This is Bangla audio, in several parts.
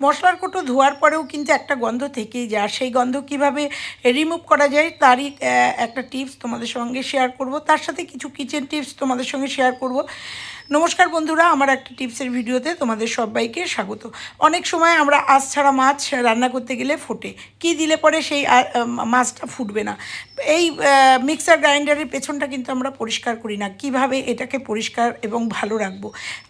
মশলার কোটো ধোয়ার পরেও কিন্তু একটা গন্ধ থেকেই যায়। আর সেই গন্ধ কীভাবে রিমুভ করা যায় তারই একটা টিপস তোমাদের সঙ্গে শেয়ার করব। তার সাথে কিছু কিচেন টিপস তোমাদের সঙ্গে শেয়ার করব। নমস্কার বন্ধুরা, আমার একটা টিপসের ভিডিওতে তোমাদের সবাইকে স্বাগত। অনেক সময় আমরা আঁশ ছাড়া মাছ রান্না করতে গেলে ফোটে। কি দিলে পরে সেই মাছটা ফুটবে না? এই মিক্সার গ্রাইন্ডারের পেছনটা কিন্তু আমরা পরিষ্কার করি না। কীভাবে এটাকে পরিষ্কার এবং ভালো রাখব?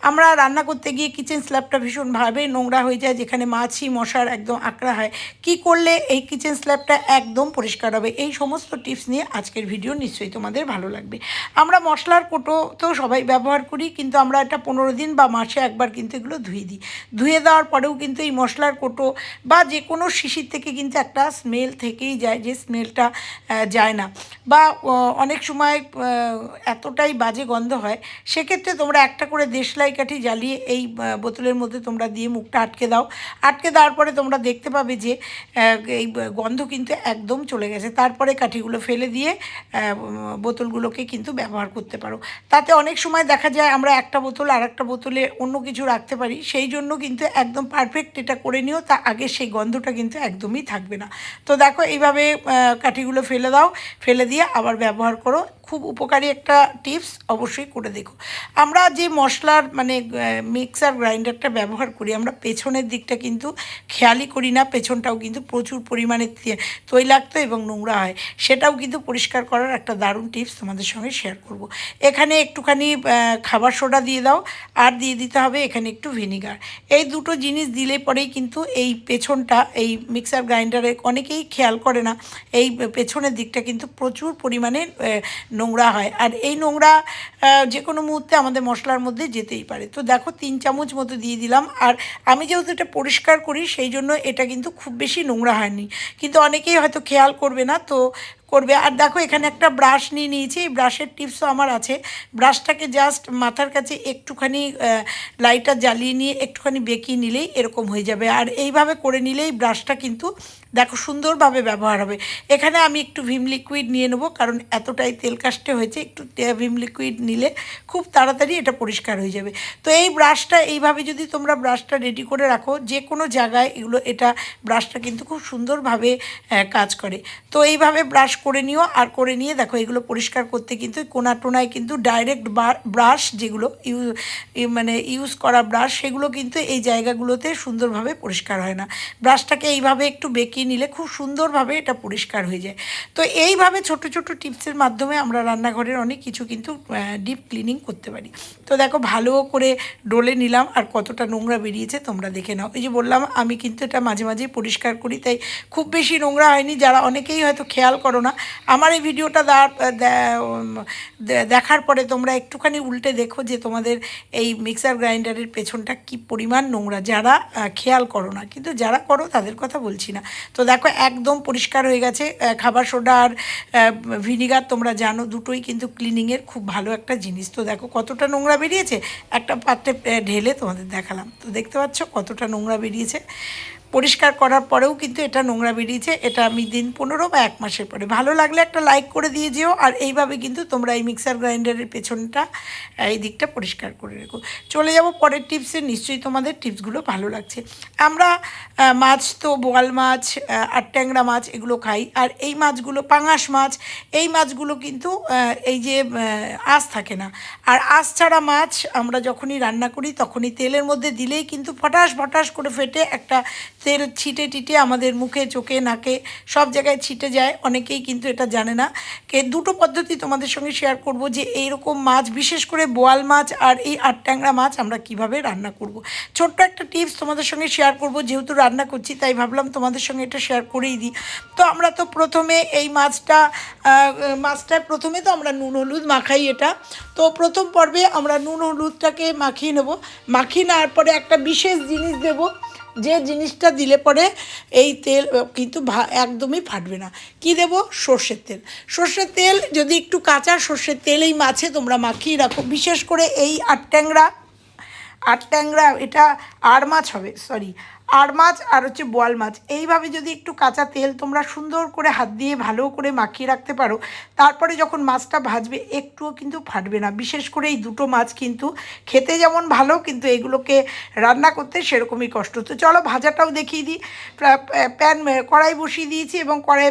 আমরা রান্না করতে গিয়ে কিচেন স্ল্যাবটা ভীষণভাবে নোংরা হয়ে যায়, যেখানে মাছি, মশার একদম আঁকড়া হয়। কি করলে এই কিচেন স্ল্যাবটা একদম পরিষ্কার হবে? এই সমস্ত টিপস নিয়ে আজকের ভিডিও নিশ্চয়ই তোমাদের ভালো লাগবে। আমরা মশলার কোটো তো সবাই ব্যবহার করি, কিন্তু আমরা এটা পনেরো দিন বা মাসে একবার কিন্তু এগুলো ধুয়ে দিই। ধুয়ে দেওয়ার পরেও কিন্তু এই মশলার কোটো বা যে কোনো শিশির থেকে কিন্তু একটা স্মেল থেকেই যায় যে স্মেলটা যায় না। বা অনেক সময় এতটাই বাজে গন্ধ হয়, সেক্ষেত্রে তোমরা একটা করে দেশলাই কাঠি জ্বালিয়ে এই বোতলের মধ্যে তোমরা দিয়ে মুখটা আটকে দাও। আটকে দেওয়ার পরে তোমরা দেখতে পাবে যে এই গন্ধ কিন্তু একদম চলে গেছে। তারপরে কাঠিগুলো ফেলে দিয়ে বোতলগুলোকে কিন্তু ব্যবহার করতে পারো। তাতে অনেক সময় দেখা যায় আমরা একটা বোতল আর একটা বোতলে অন্য কিছু রাখতে পারি, সেই জন্য কিন্তু একদম পারফেক্ট এটা করে নিও, তা আগে সেই গন্ধটা কিন্তু একদমই থাকবে না। তো দেখো এইভাবে কাঠিগুলো ফেলে দাও, ফেলে দিয়ে আবার ব্যবহার করো। খুব উপকারী একটা টিপস অবশ্যই করে দেখো। আমরা যে মশলার মানে মিক্সার গ্রাইন্ডারটা ব্যবহার করি, আমরা পেছনের দিকটা কিন্তু খেয়ালই করি না, পেছনটাও কিন্তু প্রচুর পরিমাণে তৈলাক্ত এবং নোংরা হয়। সেটাও কিন্তু পরিষ্কার করার একটা দারুণ টিপস তোমাদের সঙ্গে শেয়ার করব। এখানে একটুখানি খাবার সোডা দিয়ে দাও, আর দিয়ে দিতে হবে এখানে একটু ভিনিগার। এই দুটো জিনিস দিলে পরেই কিন্তু এই পেছনটা, এই মিক্সার গ্রাইন্ডারে অনেকেই খেয়াল করে না, এই পেছনের দিকটা কিন্তু প্রচুর পরিমাণে নোংরা হয়। আর এই নোংরা যে কোনো মুহূর্তে আমাদের মশলার মধ্যে যেতেই পারে। তো দেখো, তিন চামচ মতো দিয়ে দিলাম। আর আমি যেহেতু এটা পরিষ্কার করি, সেই জন্য এটা কিন্তু খুব বেশি নোংরা হয়নি। কিন্তু অনেকেই হয়তো খেয়াল করবে না, তো করবে। আর দেখো, এখানে একটা ব্রাশ নিয়ে নিয়েছি। এই ব্রাশের টিপসও আমার আছে। ব্রাশটাকে জাস্ট মাথার কাছে একটুখানি লাইটার জ্বালিয়ে নিয়ে একটুখানি বেঁকিয়ে নিলেই এরকম হয়ে যাবে। আর এইভাবে করে নিলেই ব্রাশটা কিন্তু দেখো, সুন্দরভাবে ব্যবহার হবে। এখানে আমি একটু ভিম লিকুইড নিয়ে নেব, কারণ এতটাই তেল কাস্টে হয়েছে, একটু ভিম লিকুইড নিলে খুব তাড়াতাড়ি এটা পরিষ্কার হয়ে যাবে। তো এই ব্রাশটা এইভাবে যদি তোমরা ব্রাশটা রেডি করে রাখো, যে কোনো জায়গায় এগুলো, এটা ব্রাশটা কিন্তু খুব সুন্দরভাবে কাজ করে। তো এইভাবে ব্রাশ করে নিও, আর করে নিয়ে দেখো, এগুলো পরিষ্কার করতে কিন্তু কোনা টোনায় কিন্তু ডাইরেক্ট ব্রাশ যেগুলো ইউ মানে ইউজ করা ব্রাশ সেগুলো কিন্তু এই জায়গাগুলোতে সুন্দরভাবে পরিষ্কার হয় না। ব্রাশটাকে এইভাবে একটু বেঁকিয়ে নিলে খুব সুন্দরভাবে এটা পরিষ্কার হয়ে যায়। তো এইভাবে ছোট ছোট টিপসের মাধ্যমে আমরা রান্নাঘরের অনেক কিছু কিন্তু ডিপ ক্লিনিং করতে পারি। তো দেখো ভালো করে ডলে নিলাম আর কতটা নোংরা বেরিয়েছে তোমরা দেখে নাও। এই যে বললাম, আমি কিন্তু এটা মাঝে মাঝেই পরিষ্কার করি, তাই খুব বেশি নোংরা হয়নি। যারা অনেকেই হয়তো খেয়াল করো না, আমার এই ভিডিওটা দেখার পরে তোমরা একটুখানি উল্টে দেখো যে তোমাদের এই মিক্সার গ্রাইন্ডারের পেছনটা কি পরিমাণ নোংরা। যারা খেয়াল করো না, কিন্তু যারা করো তাদের কথা বলছি না। তো দেখো, একদম পরিষ্কার হয়ে গেছে। খাবার সোডা আর ভিনিগার তোমরা জানো, দুটোই কিন্তু ক্লিনিংয়ের খুব ভালো একটা জিনিস। তো দেখো, কতটা নোংরা বেরিয়েছে? একটা পাত্রে ঢেলে তোমাদের দেখালাম। তো দেখতে পাচ্ছ কতটা নোংরা বেরিয়েছে। পরিষ্কার করার পরেও কিন্তু এটা নোংরা বেরিয়েছে। এটা আমি দিন পনেরো বা এক মাসের পরে। ভালো লাগলে একটা লাইক করে দিয়ে যেও। আর এইভাবে কিন্তু তোমরা এই মিক্সার গ্রাইন্ডারের পেছনটা এই দিকটা পরিষ্কার করে রেখো। চলে যাব পরের টিপসে নিশ্চয়ই তোমাদের টিপসগুলো ভালো লাগছে। আমরা মাছ তো বোয়াল মাছ আর ট্যাংরা মাছ এগুলো খাই। আর এই মাছগুলো পাঙাশ মাছ, এই মাছগুলো কিন্তু এই যে আঁশ থাকে না। আর আঁশ ছাড়া মাছ আমরা যখনই রান্না করি, তখনই তেলের মধ্যে দিলেই কিন্তু ফটাস ফটাস করে ফেটে একটা তেল ছিটে টিটে আমাদের মুখে, চোখে, নাকে সব জায়গায় ছিটে যায়। অনেকেই কিন্তু এটা জানে না। কে, দুটো পদ্ধতি তোমাদের সঙ্গে শেয়ার করব যে এইরকম মাছ, বিশেষ করে বোয়াল মাছ আর এই আট ট্যাংরা মাছ আমরা কীভাবে রান্না করব। ছোট্ট একটা টিপস তোমাদের সঙ্গে শেয়ার করব, যেহেতু রান্না করছি, তাই ভাবলাম তোমাদের সঙ্গে এটা শেয়ার করেই দিই। তো আমরা তো প্রথমে এই মাছটা মাছটা প্রথমে তো আমরা নুন, হলুদ মাখাই এটা। তো প্রথম পর্বে আমরা নুন, হলুদটাকে মাখিয়ে নেব। মাখিয়ে নেওয়ার পরে একটা বিশেষ জিনিস দেবো। যে জিনিসটা দিলে পরে এই তেল কিন্তু একদমই ফাটবে না। কি দেব? সর্ষের তেল। সর্ষের তেল, যদি একটু কাঁচা সর্ষের তেল এই মাছে তোমরা মাখিয়ে রাখো, বিশেষ করে এই আট ট্যাংরা আট ট্যাংরা এটা আর মাছ হবে সরি আর মাছ আর হচ্ছে বোয়াল মাছ। এইভাবে যদি একটু কাঁচা তেল তোমরা সুন্দর করে হাত দিয়ে ভালো করে মাখিয়ে রাখতে পারো, তারপরে যখন মাছটা ভাজবে একটুও কিন্তু ফাটবে না। বিশেষ করে এই দুটো মাছ কিন্তু খেতে যেমন ভালো, কিন্তু এগুলোকে রান্না করতে সেরকমই কষ্ট। তো চলো ভাজাটাও দেখিয়ে দিই। প্যান কড়াই বসিয়ে দিয়েছি এবং কড়াই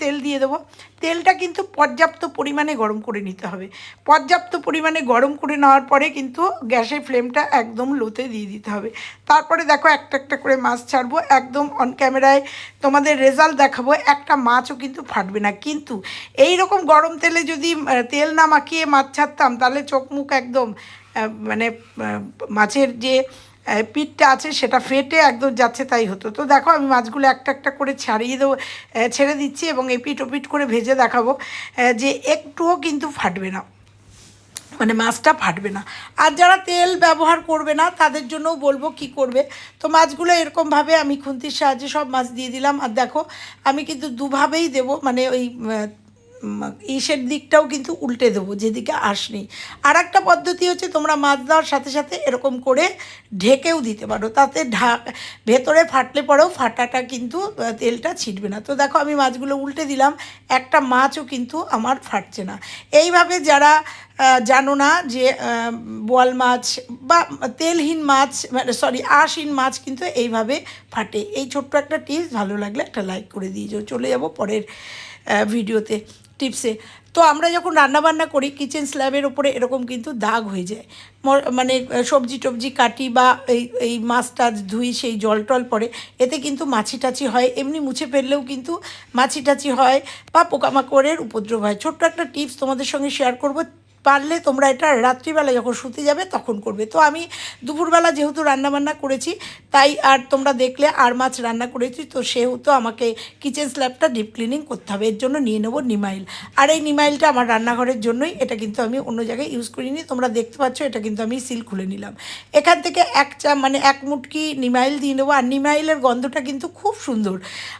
তেল দিয়ে দেবো। তেলটা কিন্তু পর্যাপ্ত পরিমাণে গরম করে নিতে হবে। পর্যাপ্ত পরিমাণে গরম করে নেওয়ার পরে কিন্তু গ্যাসের ফ্লেমটা একদম লোতে দিয়ে দিতে হবে। তারপরে দেখো একটা একটা করে মাছ ছাড়বো, একদম অন ক্যামেরায় তোমাদের রেজাল্ট দেখাবো, একটা মাছও কিন্তু ফাটবে না। কিন্তু এই রকম গরম তেলে যদি তেল না মাখিয়ে মাছ ছাড়তাম, তাহলে চোখ মুখ একদম মানে মাছের যে পিঠটা আছে, সেটা ফেটে একদম যাচ্ছে তাই হতো। তো দেখো, আমি মাছগুলো একটা একটা করে ছাড়িয়ে দেবো ছেড়ে দিচ্ছি এবং এই এপিট ওপিট করে ভেজে দেখাবো যে একটুও কিন্তু ফাটবে না। মানে মাছটা ফাটবে না। আর যারা তেল ব্যবহার করবে না, তাদের জন্যও বলব কি করবে। তো মাছগুলো এরকমভাবে আমি খুন্তির সাহায্যে সব মাছ দিয়ে দিলাম। আর দেখো, আমি কিন্তু দুভাবেই দেবো মানে ওই ইসের দিকটাও কিন্তু উল্টে দেবো, যেদিকে আঁশ নেই আর একটা পদ্ধতি হচ্ছে তোমরা মাছ দেওয়ার সাথে সাথে এরকম করে ঢেকেও দিতে পারো, তাতে ঢাক ভেতরে ফাটলে পরেও ফাটাটা কিন্তু তেলটা ছিটবে না। তো দেখো আমি মাছগুলো উল্টে দিলাম, একটা মাছও কিন্তু আমার ফাটছে না। এইভাবে যারা জানো না যে বোয়াল মাছ বা তেলহীন মাছ মানে সরি, আশহীন মাছ কিন্তু এইভাবে ফাটে। এই ছোট্ট একটা টিপস, ভালো লাগলে একটা লাইক করে দিয়ে যাও চলে যাব পরের ভিডিওতে। টিপসে। তো আমরা যখন রান্নাবান্না করি কিচেন স্ল্যাবের ওপরে এরকম কিন্তু দাগ হয়ে যায়। মানে সবজি টবজি কাটি বা এই এই মাছ টাছ ধুই, সেই জল টল পরে এতে কিন্তু মাছি টাছি হয়। এমনি মুছে ফেললেও কিন্তু মাছি টাছি হয় বা পোকামাকড়ের উপদ্রব হয়। ছোট্ট একটা টিপস তোমাদের সঙ্গে শেয়ার করব। পারলে তোমরা এটা রাত্রিবেলা যখন শুতে যাবে তখন করবে। তো আমি দুপুরবেলা যেহেতু রান্নাবান্না করেছি, তাই আর তোমরা দেখলে আর মাছ রান্না করেছি, তো সেহেতু আমাকে কিচেন স্ল্যাবটা ডিপ ক্লিনিং করতে হবে। এর জন্য নিয়ে নেব নিমাইল। আর এই নিমাইলটা আমার রান্নাঘরের জন্যই, এটা কিন্তু আমি অন্য জায়গায় ইউজ করিনি, তোমরা দেখতে পাচ্ছ এটা কিন্তু আমি সিল খুলে নিলাম। এখান থেকে এক চা মানে এক মুটকি নিমাইল দিয়ে নেব। আর নিমাইলের গন্ধটা কিন্তু খুব সুন্দর।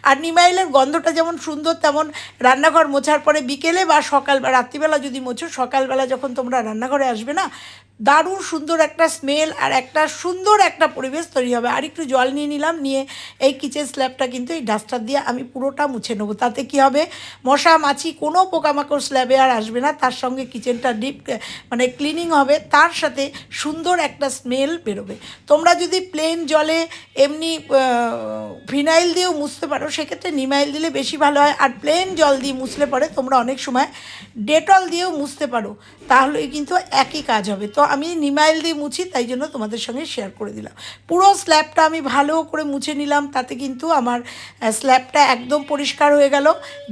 আর নিমাইলের গন্ধটা যেমন সুন্দর, তেমন রান্নাঘর মোছার পরে বিকেলে বা সকাল বা রাত্রিবেলা যদি মোছো, সকালবেলা যখন তোমরা রান্নাঘরে আসবে না দারুণ সুন্দর একটা স্মেল আর একটা সুন্দর একটা পরিবেশ তৈরি হবে। আর একটু জল নিয়ে নিলাম, নিয়ে এই কিচেন স্ল্যাবটা কিন্তু এই ডাস্টার দিয়ে আমি পুরোটা মুছে নেব। তাতে কি হবে? মশা, মাছি কোনো পোকামাকড় স্ল্যাবে আর আসবে না। তার সঙ্গে কিচেনটা ডিপ মানে ক্লিনিং হবে। তার সাথে সুন্দর একটা স্মেল বেরোবে। তোমরা যদি প্লেন জলে এমনি ফিনাইল দিয়েও মুছতে পারো, সেক্ষেত্রে নিমাইল দিলে বেশি ভালো হয়। আর প্লেন জল দিয়ে মুছলে পরে তোমরা অনেক সময় ডেটল দিয়েও মুছতে পারো। তাহলে কিন্তু একই কাজ হবে। তো আমি নিমাইল দিয়ে মুছি, তাই জন্য তোমাদের সঙ্গে শেয়ার করে দিলাম। পুরো স্ল্যাবটা আমি ভালো করে মুছে নিলাম, তাতে কিন্তু আমার স্ল্যাবটা একদম পরিষ্কার হয়ে গেল।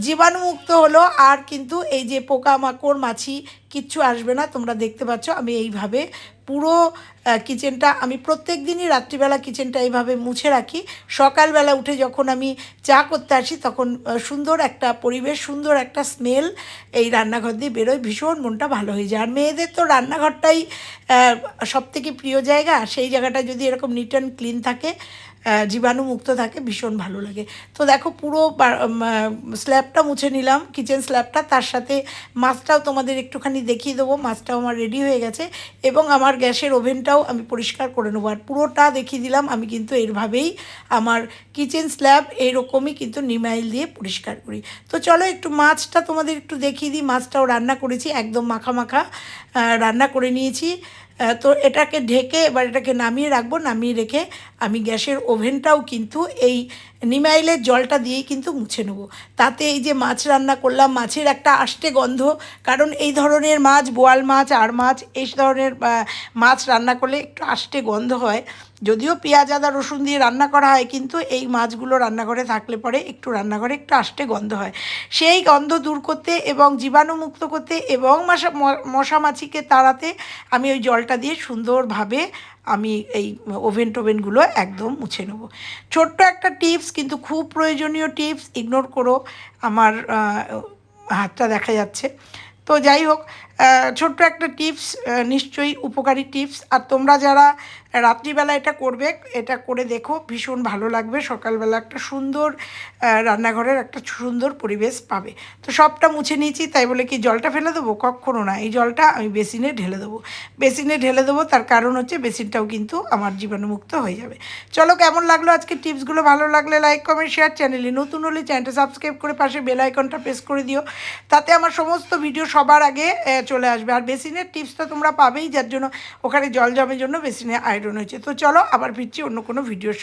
জীবাণুমুক্ত হলো, আর কিন্তু এই যে পোকামাকড়, মাছি কিচ্ছু আসবে না, তোমরা দেখতে পাচ্ছ আমি এইভাবে পুরো কিচেনটা আমি প্রত্যেক দিনই রাত্রিবেলা কিচেনটা এইভাবে মুছে রাখি। সকালবেলা উঠে যখন আমি চা করতে আসি তখন সুন্দর একটা পরিবেশ, সুন্দর একটা স্মেল এই রান্নাঘর দিয়ে বেরোয়। ভীষণ মনটা ভালো হয়ে যায়। আর মেয়েদের তো রান্নাঘরটাই সব থেকে প্রিয় জায়গা। সেই জায়গাটা যদি এরকম নিট অ্যান্ড ক্লিন থাকে জীবাণুমুক্ত থাকে, ভীষণ ভালো লাগে। তো দেখো পুরো স্ল্যাবটা মুছে নিলাম কিচেন স্ল্যাবটা, তার সাথে মাছটাও তোমাদের একটুখানি দেখিয়ে দেবো, মাছটাও আমার রেডি হয়ে গেছে এবং আমার গ্যাসের ওভেনটাও আমি পরিষ্কার করে নেব। আর পুরোটা দেখিয়ে দিলাম, আমি কিন্তু এরভাবেই আমার কিচেন স্ল্যাব এইরকমই কিন্তু নিমাইল দিয়ে পরিষ্কার করি। তো চলো একটু মাছটা তোমাদের একটু দেখিয়ে দিই, মাছটাও রান্না করেছি, একদম মাখা মাখা রান্না করে নিয়েছি। তো এটাকে ঢেকে এবার এটাকে নামিয়ে রাখব। নামিয়ে রেখে আমি গ্যাসের ওভেনটাও কিন্তু এই নিমাইলের জলটা দিয়েই কিন্তু মুছে নেব। তাতে এই যে মাছ রান্না করলাম, মাছের একটা আষ্টে গন্ধ, কারণ এই ধরনের মাছ, বোয়াল মাছ আর মাছ, এই ধরনের মাছ রান্না করলে একটু আষ্টে গন্ধ হয়। যদিও পেঁয়াজ, আদা, রসুন দিয়ে রান্না করা হয়, কিন্তু এই মাছগুলো রান্নাঘরে থাকলে পরে একটু রান্নাঘরে একটু আষ্টে গন্ধ হয়। সেই গন্ধ দূর করতে এবং জীবাণুমুক্ত করতে এবং মশা ম- মশা মাছিকে তাড়াতে আমি ওই জলটা দিয়ে সুন্দরভাবে আমি এই ওভেন টোভেনগুলো একদম মুছে নেব। ছোট্ট একটা টিপস, কিন্তু খুব প্রয়োজনীয় টিপস ইগনোর করো। আমার হাতটা দেখা যাচ্ছে। তো যাই হোক ছোট্ট একটা টিপস নিশ্চয়ই উপকারী টিপস। আর তোমরা যারা রাত্রিবেলা এটা করবে, এটা করে দেখো, ভীষণ ভালো লাগবে। সকালবেলা একটা সুন্দর রান্নাঘরের একটা সুন্দর পরিবেশ পাবে। তো সবটা মুছে নিয়েছি, তাই বলে কি জলটা ফেলে দেবো? কখনো না। এই জলটা আমি বেসিনে ঢেলে দেবো। বেসিনে ঢেলে দেবো, তার কারণ হচ্ছে বেসিনটাও কিন্তু আমার জীবাণুমুক্ত হয়ে যাবে। চলো, কেমন লাগল আজকে টিপসগুলো? ভালো লাগলে লাইক, কমেন্ট, শেয়ার চ্যানেলে নতুন হলে চ্যানেলটা সাবস্ক্রাইব করে পাশে বেল আইকনটা প্রেস করে দিও। তাতে আমার সমস্ত ভিডিও সবার আগে চলে আসবে। আর বেসিনের টিপস তো তোমরা পাবেই, যার জন্য ওখানে জল জমের জন্য বেসিনে আয়রন হয়েছে। তো চলো আবার ফিরছি অন্য কোনো ভিডিওর